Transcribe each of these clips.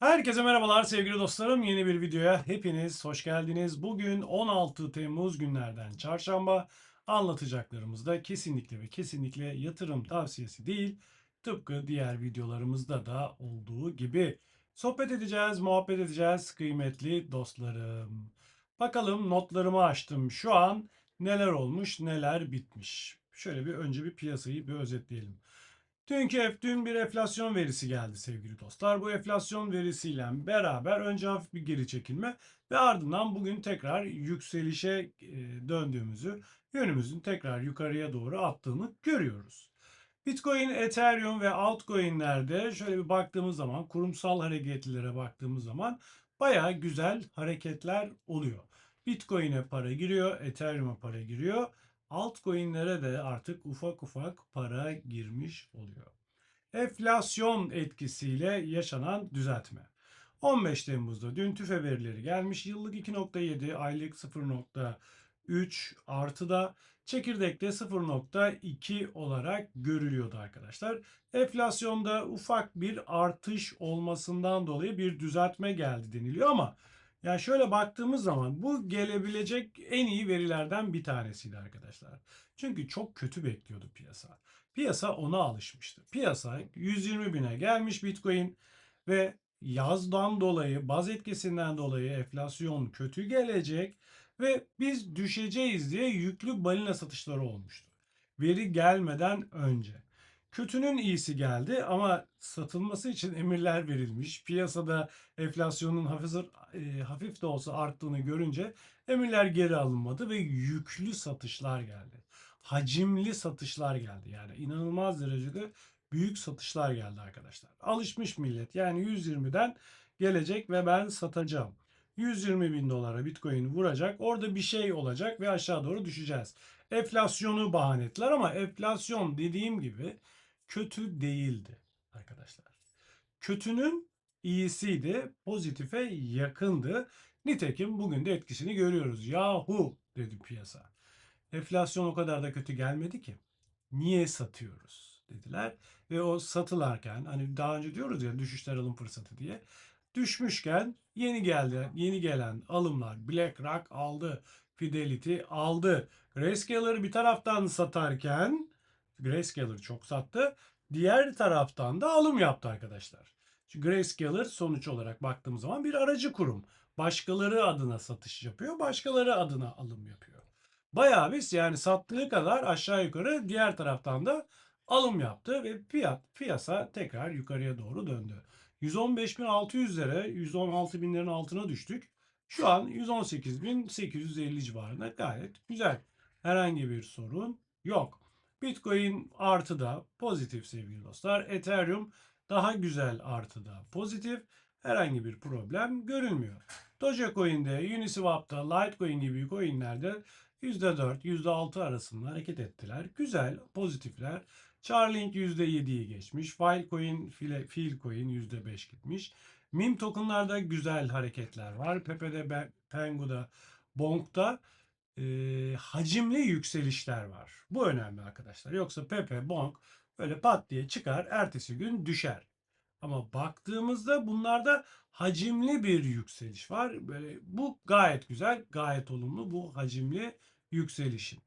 Herkese merhabalar sevgili dostlarım. Yeni bir videoya hepiniz hoş geldiniz. Bugün 16 Temmuz günlerden çarşamba anlatacaklarımız da kesinlikle ve kesinlikle yatırım tavsiyesi değil. Tıpkı diğer videolarımızda da olduğu gibi sohbet edeceğiz, muhabbet edeceğiz kıymetli dostlarım. Bakalım notlarımı açtım. Şu an neler olmuş, neler bitmiş. Şöyle bir önce bir piyasayı bir özetleyelim. Dünkü dün bir enflasyon verisi geldi sevgili dostlar. Bu enflasyon verisiyle beraber önce hafif bir geri çekilme ve ardından bugün tekrar yükselişe e, döndüğümüzü, yönümüzün tekrar yukarıya doğru attığını görüyoruz. Bitcoin, Ethereum ve altcoin'lerde şöyle bir baktığımız zaman, kurumsal hareketlilere baktığımız zaman baya güzel hareketler oluyor. Bitcoin'e para giriyor, Ethereum'a para giriyor altcoin'lere de artık ufak ufak para girmiş oluyor. Enflasyon etkisiyle yaşanan düzeltme. 15 Temmuz'da dün tüfe verileri gelmiş. Yıllık 2.7, aylık 0.3 artıda çekirdekte 0.2 olarak görülüyordu arkadaşlar. Enflasyonda ufak bir artış olmasından dolayı bir düzeltme geldi deniliyor ama yani şöyle baktığımız zaman bu gelebilecek en iyi verilerden bir tanesiydi arkadaşlar. Çünkü çok kötü bekliyordu piyasa. Piyasa ona alışmıştı. Piyasa 120 bine gelmiş Bitcoin ve yazdan dolayı, baz etkisinden dolayı enflasyon kötü gelecek ve biz düşeceğiz diye yüklü balina satışları olmuştu. Veri gelmeden önce. Kötünün iyisi geldi ama satılması için emirler verilmiş. Piyasada enflasyonun hafif, e, hafif de olsa arttığını görünce emirler geri alınmadı ve yüklü satışlar geldi. Hacimli satışlar geldi. Yani inanılmaz derecede büyük satışlar geldi arkadaşlar. Alışmış millet. Yani 120'den gelecek ve ben satacağım. 120 bin dolara bitcoin vuracak. Orada bir şey olacak ve aşağı doğru düşeceğiz. Enflasyonu bahane ettiler ama enflasyon dediğim gibi kötü değildi arkadaşlar. Kötünün iyisiydi, pozitife yakındı. Nitekim bugün de etkisini görüyoruz. Yahu dedi piyasa. Enflasyon o kadar da kötü gelmedi ki. Niye satıyoruz dediler. Ve o satılarken hani daha önce diyoruz ya düşüşler alım fırsatı diye. Düşmüşken yeni geldi, yeni gelen alımlar BlackRock aldı, Fidelity aldı. Grayscaler bir taraftan satarken Grayscaler çok sattı. Diğer taraftan da alım yaptı arkadaşlar. Çünkü Grayscaler sonuç olarak baktığımız zaman bir aracı kurum. Başkaları adına satış yapıyor, başkaları adına alım yapıyor. Bayağı biz yani sattığı kadar aşağı yukarı diğer taraftan da alım yaptı ve fiyat piyasa tekrar yukarıya doğru döndü. 115.600'lere 116.000'lerin altına düştük. Şu an 118.850 civarında gayet güzel. Herhangi bir sorun yok. Bitcoin artıda pozitif sevgili dostlar. Ethereum daha güzel artıda pozitif. Herhangi bir problem görülmüyor. Dogecoin'de, Uniswap'ta, Litecoin gibi coinlerde %4, %6 arasında hareket ettiler. Güzel, pozitifler. Charlink %7'yi geçmiş. Filecoin, Filecoin %5 gitmiş. Meme tokenlarda güzel hareketler var. Pepe'de, Pengu'da, Bonk'ta e, hacimli yükselişler var. Bu önemli arkadaşlar. Yoksa Pepe, Bonk böyle pat diye çıkar, ertesi gün düşer. Ama baktığımızda bunlarda hacimli bir yükseliş var. Böyle bu gayet güzel, gayet olumlu bu hacimli yükselişin.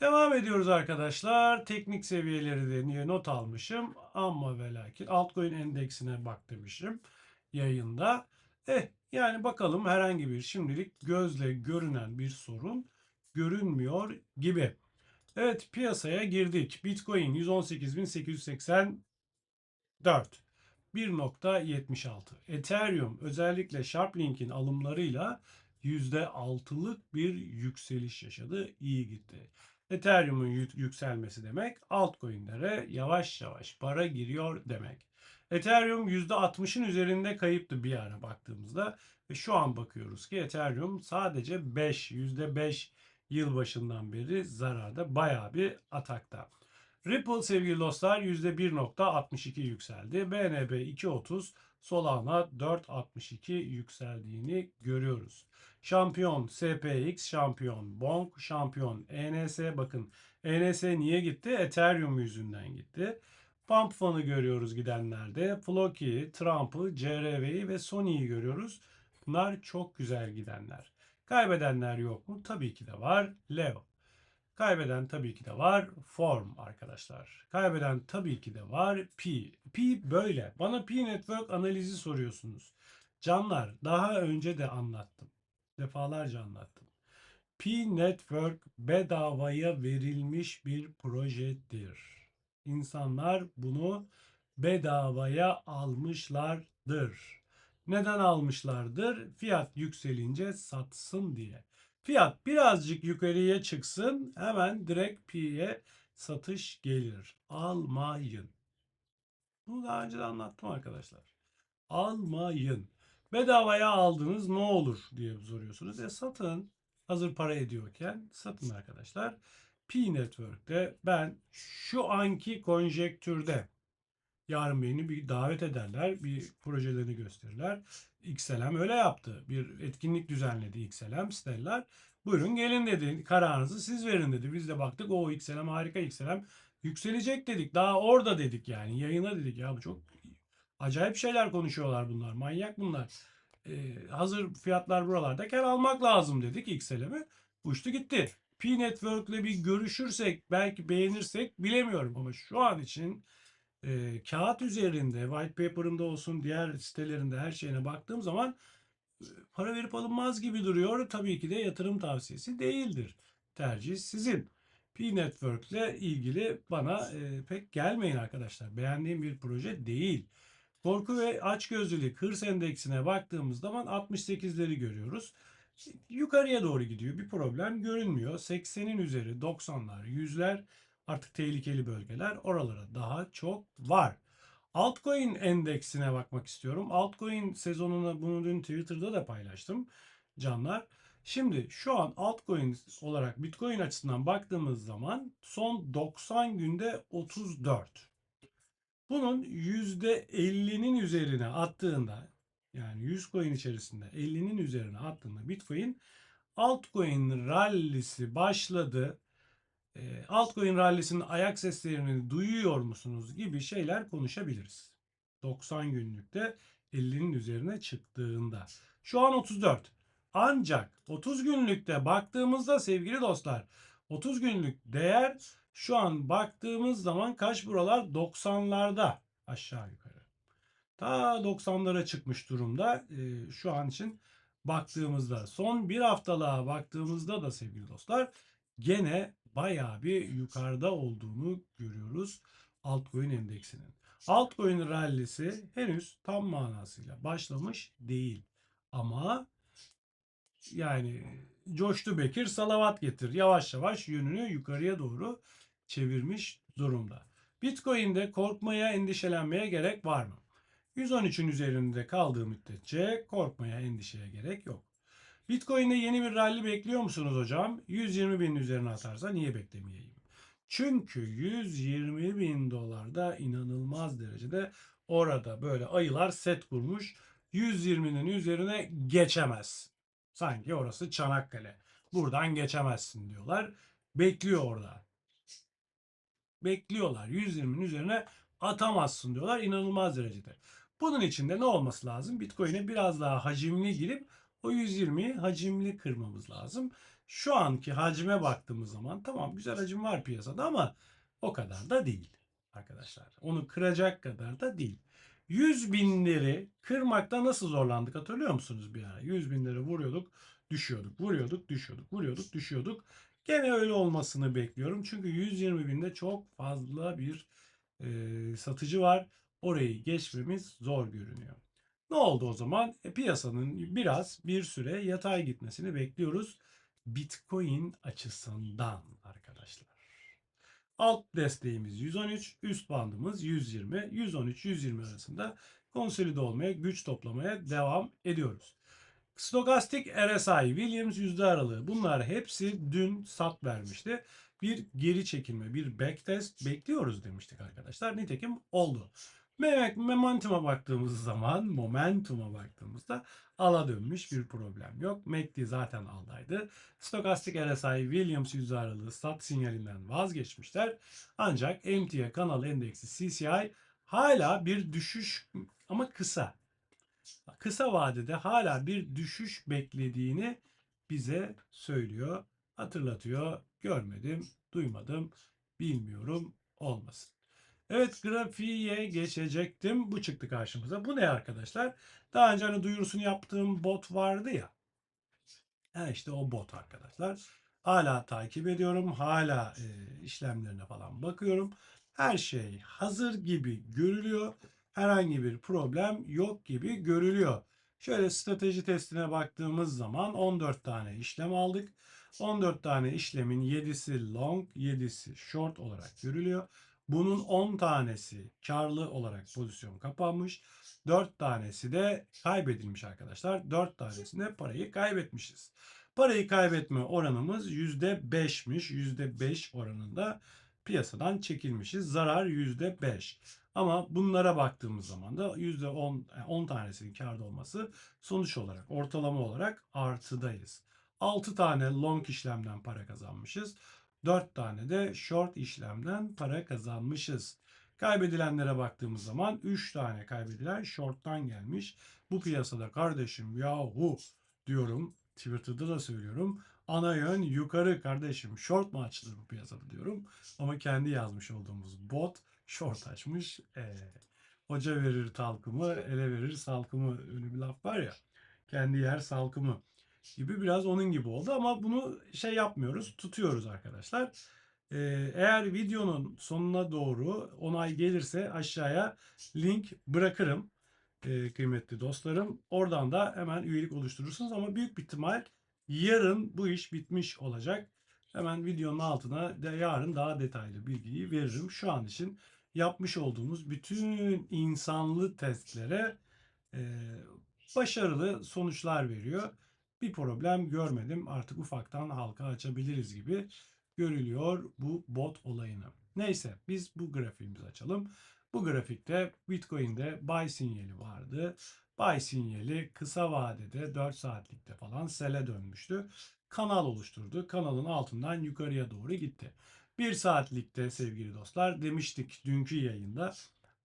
Devam ediyoruz arkadaşlar. Teknik seviyeleri de niye not almışım ama ve altcoin endeksine bak demişim yayında. Eh yani bakalım herhangi bir şimdilik gözle görünen bir sorun görünmüyor gibi. Evet piyasaya girdik. Bitcoin 118.884 1.76. Ethereum özellikle Sharplink'in alımlarıyla %6'lık bir yükseliş yaşadı. İyi gitti. Ethereum'un yükselmesi demek altcoin'lere yavaş yavaş para giriyor demek. Ethereum %60'ın üzerinde kayıptı bir ara baktığımızda ve şu an bakıyoruz ki Ethereum sadece 5, %5 yılbaşından beri zararda bayağı bir atakta. Ripple sevgili dostlar %1.62 yükseldi. BNB 2.30, Solana 4.62 yükseldiğini görüyoruz. Şampiyon SPX, şampiyon Bonk, şampiyon ENS bakın ENS niye gitti? Ethereum yüzünden gitti. Pump Fun'u görüyoruz gidenlerde. Floki, Trump'ı, CRV'yi ve Sony'yi görüyoruz. Bunlar çok güzel gidenler. Kaybedenler yok mu? Tabii ki de var. Leo. Kaybeden tabii ki de var. Form arkadaşlar. Kaybeden tabii ki de var. P. P böyle. Bana P network analizi soruyorsunuz. Canlar daha önce de anlattım. Defalarca anlattım. P network bedavaya verilmiş bir projedir. İnsanlar bunu bedavaya almışlardır. Neden almışlardır? Fiyat yükselince satsın diye. Fiyat birazcık yukarıya çıksın hemen direkt P'ye satış gelir. Almayın. Bunu daha önce de anlattım arkadaşlar. Almayın. Bedavaya aldınız ne olur diye soruyorsunuz. E satın. Hazır para ediyorken satın arkadaşlar. P Network'te ben şu anki konjektürde yarın beni bir davet ederler. Bir projelerini gösterirler. XLM öyle yaptı. Bir etkinlik düzenledi XLM Stellar. Buyurun gelin dedi. Kararınızı siz verin dedi. Biz de baktık o XLM harika XLM. Yükselecek dedik. Daha orada dedik yani. Yayına dedik ya bu çok acayip şeyler konuşuyorlar bunlar. Manyak bunlar. Ee, hazır fiyatlar buralardayken almak lazım dedik XLM'i. Uçtu gitti. P Network'le bir görüşürsek belki beğenirsek bilemiyorum ama şu an için e, kağıt üzerinde white paper'ımda olsun diğer sitelerinde her şeyine baktığım zaman para verip alınmaz gibi duruyor. Tabii ki de yatırım tavsiyesi değildir. Tercih sizin. P Network ile ilgili bana e, pek gelmeyin arkadaşlar. Beğendiğim bir proje değil. Korku ve açgözlülük hırs endeksine baktığımız zaman 68'leri görüyoruz. Yukarıya doğru gidiyor. Bir problem görünmüyor. 80'in üzeri 90'lar, 100'ler artık tehlikeli bölgeler. Oralara daha çok var. Altcoin endeksine bakmak istiyorum. Altcoin sezonunu bunu dün Twitter'da da paylaştım canlar. Şimdi şu an altcoin olarak Bitcoin açısından baktığımız zaman son 90 günde 34. Bunun %50'nin üzerine attığında yani 100 coin içerisinde 50'nin üzerine attığında Bitcoin altcoin rallisi başladı. E, altcoin rallisinin ayak seslerini duyuyor musunuz gibi şeyler konuşabiliriz. 90 günlükte 50'nin üzerine çıktığında. Şu an 34. Ancak 30 günlükte baktığımızda sevgili dostlar 30 günlük değer şu an baktığımız zaman kaç buralar 90'larda aşağı yukarı. Ta 90'lara çıkmış durumda e, şu an için baktığımızda. Son bir haftalığa baktığımızda da sevgili dostlar gene bayağı bir yukarıda olduğunu görüyoruz altcoin endeksinin. Altcoin rallisi henüz tam manasıyla başlamış değil. Ama yani coştu Bekir salavat getir. Yavaş yavaş yönünü yukarıya doğru çevirmiş durumda. Bitcoin'de korkmaya, endişelenmeye gerek var mı? 113'ün üzerinde kaldığı müddetçe korkmaya, endişeye gerek yok. Bitcoin'de yeni bir rally bekliyor musunuz hocam? 120 bin üzerine atarsa niye beklemeyeyim? Çünkü 120 bin dolarda inanılmaz derecede orada böyle ayılar set kurmuş. 120'nin üzerine geçemez. Sanki orası Çanakkale. Buradan geçemezsin diyorlar. Bekliyor orada. Bekliyorlar. 120'nin üzerine atamazsın diyorlar inanılmaz derecede. Bunun için de ne olması lazım? Bitcoin'e biraz daha hacimli girip o 120'yi hacimli kırmamız lazım. Şu anki hacme baktığımız zaman tamam güzel hacim var piyasada ama o kadar da değil arkadaşlar. Onu kıracak kadar da değil. 100 binleri kırmakta nasıl zorlandık hatırlıyor musunuz bir ara? 100 binleri vuruyorduk, düşüyorduk, vuruyorduk, düşüyorduk, vuruyorduk, düşüyorduk. Gene öyle olmasını bekliyorum. Çünkü 120 binde çok fazla bir e, satıcı var. Orayı geçmemiz zor görünüyor. Ne oldu o zaman? E, piyasanın biraz bir süre yatay gitmesini bekliyoruz. Bitcoin açısından arkadaşlar. Alt desteğimiz 113, üst bandımız 120. 113-120 arasında konsolide olmaya, güç toplamaya devam ediyoruz. Stokastik RSI, Williams yüzde aralığı bunlar hepsi dün sat vermişti. Bir geri çekilme, bir backtest bekliyoruz demiştik arkadaşlar. Nitekim oldu. Me- Momentum'a baktığımız zaman, momentum'a baktığımızda ala dönmüş bir problem yok. MACD zaten aldaydı. Stokastik RSI Williams yüzde aralığı stat sinyalinden vazgeçmişler. Ancak MTA kanal endeksi CCI hala bir düşüş ama kısa. Kısa vadede hala bir düşüş beklediğini bize söylüyor, hatırlatıyor. Görmedim, duymadım, bilmiyorum olmasın. Evet grafiğe geçecektim. Bu çıktı karşımıza. Bu ne arkadaşlar? Daha önce hani duyurusunu yaptığım bot vardı ya. Ha işte o bot arkadaşlar. Hala takip ediyorum. Hala e, işlemlerine falan bakıyorum. Her şey hazır gibi görülüyor. Herhangi bir problem yok gibi görülüyor. Şöyle strateji testine baktığımız zaman 14 tane işlem aldık. 14 tane işlemin 7'si long, 7'si short olarak görülüyor. Bunun 10 tanesi karlı olarak pozisyon kapanmış. 4 tanesi de kaybedilmiş arkadaşlar. 4 tanesinde parayı kaybetmişiz. Parayı kaybetme oranımız %5'miş. %5 oranında piyasadan çekilmişiz. Zarar %5. Ama bunlara baktığımız zaman da %10 10 tanesinin karda olması sonuç olarak ortalama olarak artıdayız. 6 tane long işlemden para kazanmışız. 4 tane de short işlemden para kazanmışız. Kaybedilenlere baktığımız zaman 3 tane kaybedilen short'tan gelmiş. Bu piyasada kardeşim yahu diyorum. Twitter'da da söylüyorum. Ana yön yukarı kardeşim. Short mu açılır bu piyasada diyorum. Ama kendi yazmış olduğumuz bot short açmış. Ee, hoca verir talkımı, ele verir salkımı. Öyle bir laf var ya. Kendi yer salkımı gibi biraz onun gibi oldu ama bunu şey yapmıyoruz, tutuyoruz arkadaşlar. Ee, eğer videonun sonuna doğru onay gelirse aşağıya link bırakırım e, kıymetli dostlarım. Oradan da hemen üyelik oluşturursunuz ama büyük bir ihtimal yarın bu iş bitmiş olacak. Hemen videonun altına da yarın daha detaylı bilgiyi veririm. Şu an için yapmış olduğumuz bütün insanlı testlere e, başarılı sonuçlar veriyor. Bir problem görmedim. Artık ufaktan halka açabiliriz gibi görülüyor bu bot olayını. Neyse biz bu grafiğimizi açalım. Bu grafikte Bitcoin'de buy sinyali vardı. Buy sinyali kısa vadede 4 saatlikte falan sele dönmüştü. Kanal oluşturdu. Kanalın altından yukarıya doğru gitti. 1 saatlikte sevgili dostlar demiştik dünkü yayında.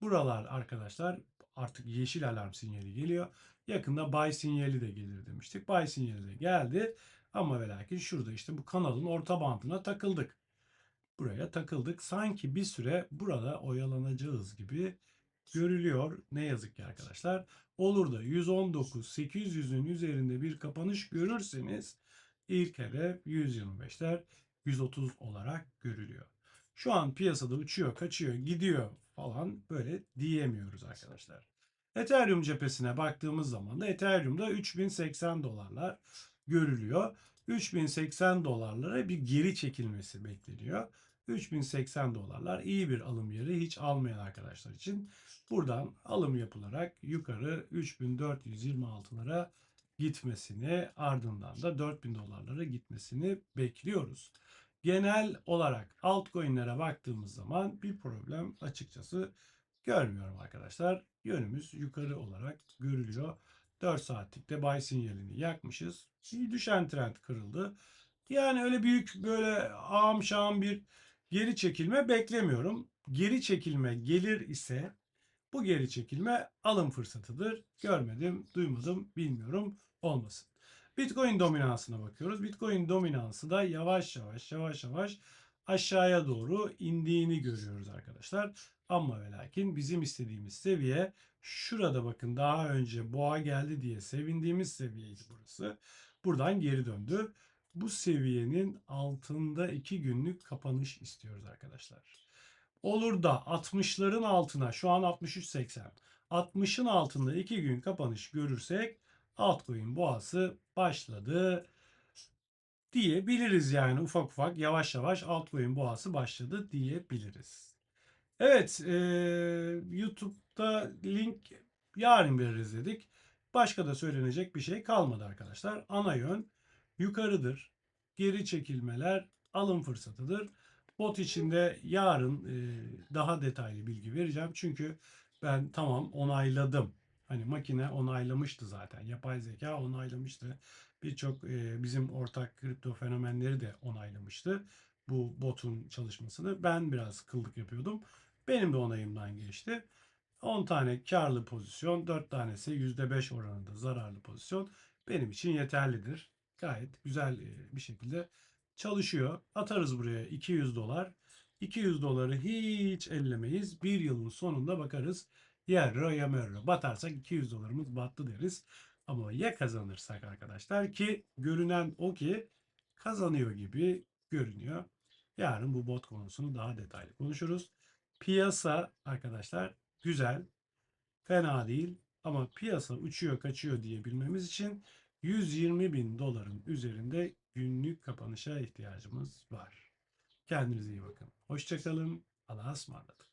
Buralar arkadaşlar artık yeşil alarm sinyali geliyor. Yakında buy sinyali de gelir demiştik. Buy sinyali de geldi. Ama ve lakin şurada işte bu kanalın orta bandına takıldık. Buraya takıldık. Sanki bir süre burada oyalanacağız gibi görülüyor. Ne yazık ki arkadaşlar. Olur da 119 800'ün üzerinde bir kapanış görürseniz ilk hedef 125'ler 130 olarak görülüyor. Şu an piyasada uçuyor, kaçıyor, gidiyor falan böyle diyemiyoruz arkadaşlar. Ethereum cephesine baktığımız zaman da Ethereum'da 3080 dolarlar görülüyor. 3080 dolarlara bir geri çekilmesi bekleniyor. 3080 dolarlar iyi bir alım yeri hiç almayan arkadaşlar için. Buradan alım yapılarak yukarı 3426'lara gitmesini ardından da 4000 dolarlara gitmesini bekliyoruz. Genel olarak altcoin'lere baktığımız zaman bir problem açıkçası görmüyorum arkadaşlar. Yönümüz yukarı olarak görülüyor. 4 saatlikte buy sinyalini yakmışız. Bir düşen trend kırıldı. Yani öyle büyük böyle ağam bir geri çekilme beklemiyorum. Geri çekilme gelir ise bu geri çekilme alım fırsatıdır. Görmedim, duymadım, bilmiyorum olmasın. Bitcoin dominansına bakıyoruz. Bitcoin dominansı da yavaş yavaş yavaş yavaş aşağıya doğru indiğini görüyoruz arkadaşlar. Ama ve lakin bizim istediğimiz seviye şurada bakın daha önce boğa geldi diye sevindiğimiz seviyeydi burası. Buradan geri döndü. Bu seviyenin altında 2 günlük kapanış istiyoruz arkadaşlar. Olur da 60'ların altına şu an 63.80 60'ın altında 2 gün kapanış görürsek altcoin boğası başladı diyebiliriz yani ufak ufak yavaş yavaş altcoin boğası başladı diyebiliriz. Evet e, YouTube'da link yarın veririz dedik. Başka da söylenecek bir şey kalmadı arkadaşlar. Ana yön yukarıdır. Geri çekilmeler alım fırsatıdır. Bot içinde yarın e, daha detaylı bilgi vereceğim. Çünkü Ben tamam onayladım. Hani makine onaylamıştı zaten. Yapay zeka onaylamıştı. Birçok e, bizim ortak kripto fenomenleri de onaylamıştı. Bu botun çalışmasını. Ben biraz kıllık yapıyordum. Benim de onayımdan geçti. 10 tane karlı pozisyon, 4 tanesi %5 oranında zararlı pozisyon benim için yeterlidir. Gayet güzel bir şekilde çalışıyor. Atarız buraya 200 dolar. 200 doları hiç ellemeyiz. Bir yılın sonunda bakarız. Yerro ya merro. Batarsak 200 dolarımız battı deriz. Ama ya kazanırsak arkadaşlar ki görünen o ki kazanıyor gibi görünüyor. Yarın bu bot konusunu daha detaylı konuşuruz. Piyasa arkadaşlar güzel, fena değil ama piyasa uçuyor kaçıyor diyebilmemiz için 120 bin doların üzerinde günlük kapanışa ihtiyacımız var. Kendinize iyi bakın. Hoşçakalın. Allah'a ısmarladık.